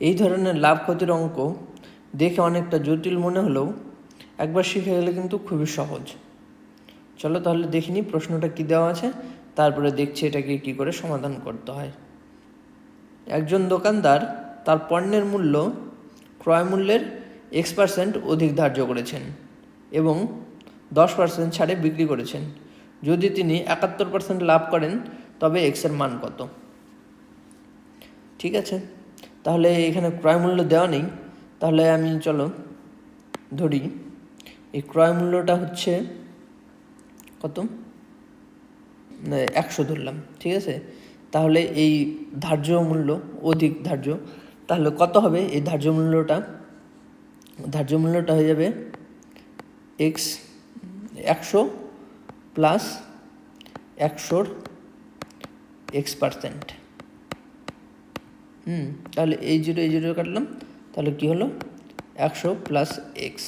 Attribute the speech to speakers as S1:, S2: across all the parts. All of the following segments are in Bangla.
S1: এই ধরনের লাভ ক্ষতির অঙ্ক দেখে অনেকটা জটিল মনে হলেও একবার শিখে গেলে কিন্তু খুবই সহজ। চলো তাহলে দেখিনি প্রশ্নটা কী দেওয়া আছে, তারপরে দেখছি এটাকে কী করে সমাধান করতে হয়। একজন দোকানদার তার পণ্যের মূল্য ক্রয় মূল্যের এক্স পার্সেন্ট অধিক ধার্য করেছেন এবং দশ পার্সেন্ট ছাড়ে বিক্রি করেছেন। যদি তিনি একাত্তর পার্সেন্ট লাভ করেন, তবে এক্সের মান কত? ঠিক আছে। তাহলে এখানে ক্রয় মূল্য দেওয়া নেই। তাহলে আমি চলো ধরি। এই ক্রয় মূল্যটা হচ্ছে কত? একশো ধরলাম, ঠিক আছে? তাহলে এই ধার্য মূল্য অধিক ধার্য, তাহলে কত হবে? এই ধার্য মূল্যটা ধার্য মূল্যটা হয়ে যাবে এক্স একশো প্লাস একশোর এক্স পার্সেন্ট হুম, তাহলে এই জিরো এই জিরো কাটলাম, তাহলে কি হলো? একশো প্লাস এক্স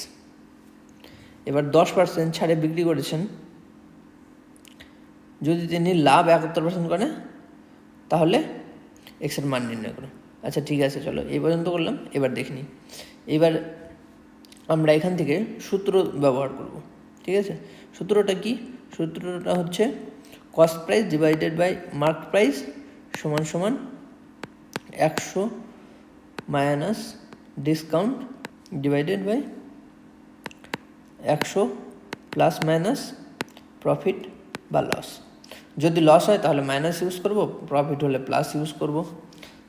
S1: এবার দশ পার্সেন্ট ছাড়ে বিক্রি করেছেন। যদি তিনি লাভ একাত্তর পার্সেন্ট করে, তাহলে এক্সের মান নির্ণয় করো আচ্ছা ঠিক আছে, চলো, এই পর্যন্ত করলাম, এবার দেখিনি এবার আমরা এখান থেকে সূত্র ব্যবহার করব, ঠিক আছে? সূত্রটা কি? সূত্রটা হচ্ছে cost price divided by mark price সমান সমান একশো মাইনাস ডিসকাউন্ট ডিভাইডেড বাই একশো প্লাস মাইনাস প্রফিট বা লস যদি লস হয়, তাহলে মাইনাস ইউজ করব প্রফিট হলে প্লাস ইউজ করব।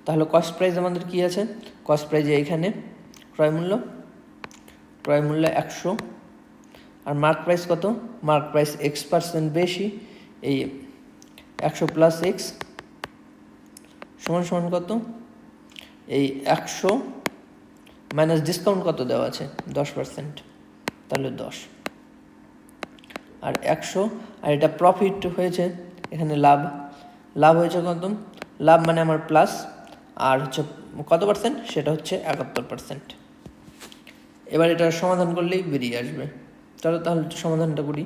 S1: তাহলে কস্ট প্রাইস আমাদের কি আছে? কস্ট প্রাইজে এইখানে ক্রয় মূল্য ক্রয় মূল্য একশো। আর মার্ক প্রাইস কত? মার্ক প্রাইস এক্স পার্সেন্ট বেশি, এই একশো প্লাস এক্স সমান সমান কত? এই একশো মাইনাস ডিসকাউন্ট কত দেওয়া আছে? দশ পার্সেন্ট তাহলে দশ। আর একশো, আর এটা প্রফিট হয়েছে, এখানে লাভ। লাভ হয়েছে কত? লাভ মানে আমার প্লাস আর হচ্ছে কত পার্সেন্ট সেটা হচ্ছে একাত্তর পার্সেন্ট এবার এটা সমাধান করলেই বেরিয়ে আসবে। চলো তাহলে সমাধানটা করি।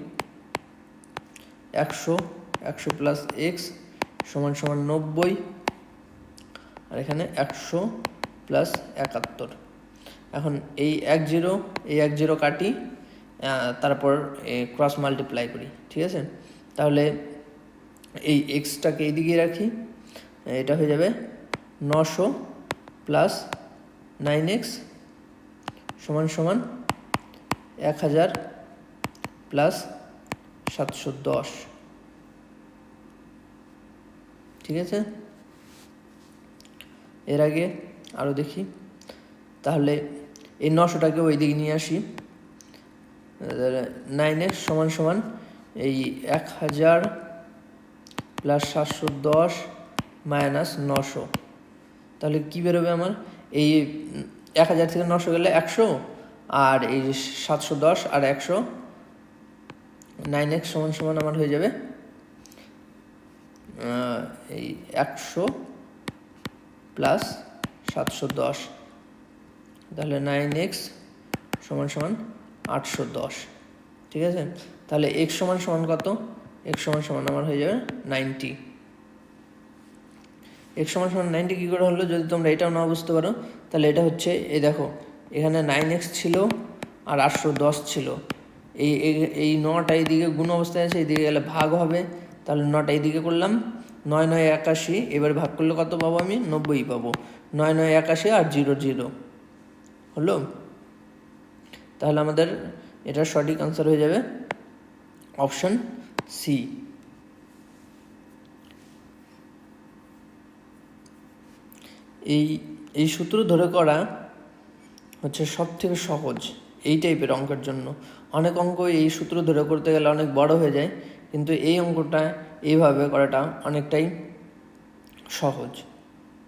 S1: একশো একশো প্লাস এক্স সমান সমান নব্বই। আর এখানে একশো প্লাস একাত্তর। এখন এই এক জিরো, এই এক জিরো কাটি তারপর ক্রস মাল্টিপ্লাই করি, ঠিক আছে? তাহলে এই এক্সটাকে এইদিকে রাখি, এটা হয়ে যাবে নশো প্লাস নাইন এক্স সমান সমান এক হাজার প্লাস সাতশো দশ। ঠিক আছে? এর আগে আরও দেখি। তাহলে এই নশোটাকে ওই দিকে নিয়ে আসি। নাইন এক্স সমান সমান এই এক হাজার প্লাস সাতশো দশ মাইনাস নশো। তাহলে কী বেরোবে আমার? এই এক হাজার থেকে নশো গেলে একশো আর এই সাতশো দশ আর একশো নাইন এক্স সমান সমান আমার হয়ে যাবে এই একশো প্লাস সাতশো দশ, তাহলে নাইন এক্স সমান সমান আটশো দশ, ঠিক আছে? তাহলে এক্স সমান সমান কত? এক্স সমান সমান আমার হয়ে যাবে নাইনটি এক্স সমান সমান নাইনটি কী করে হলো যদি তোমরা এটাও না বুঝতে পারো? তাহলে এটা হচ্ছে, এই দেখো, এখানে নাইন এক্স ছিল আর আটশো দশ ছিল। এই এই নটা এইদিকে গুণ অবস্থায় আছে, এইদিকে গেলে ভাগ হবে। তাহলে নটা এইদিকে করলাম নয় নয় একাশি, এবার ভাগ করলে কত পাবো আমি? নব্বই পাবো। নয় নয় একাশি আর জিরো জিরো। হলো? তাহলে আমাদের এটার সঠিক আনসার হয়ে যাবে অপশন সি এই এই সূত্র ধরে করা হচ্ছে সব থেকে সহজ এই টাইপের অঙ্কের জন্য। অনেক অঙ্ক এই সূত্র ধরে করতে গেলে অনেক বড় হয়ে যায়। কিন্তু এই অঙ্কটা এইভাবে করাটা অনেকটাই সহজ।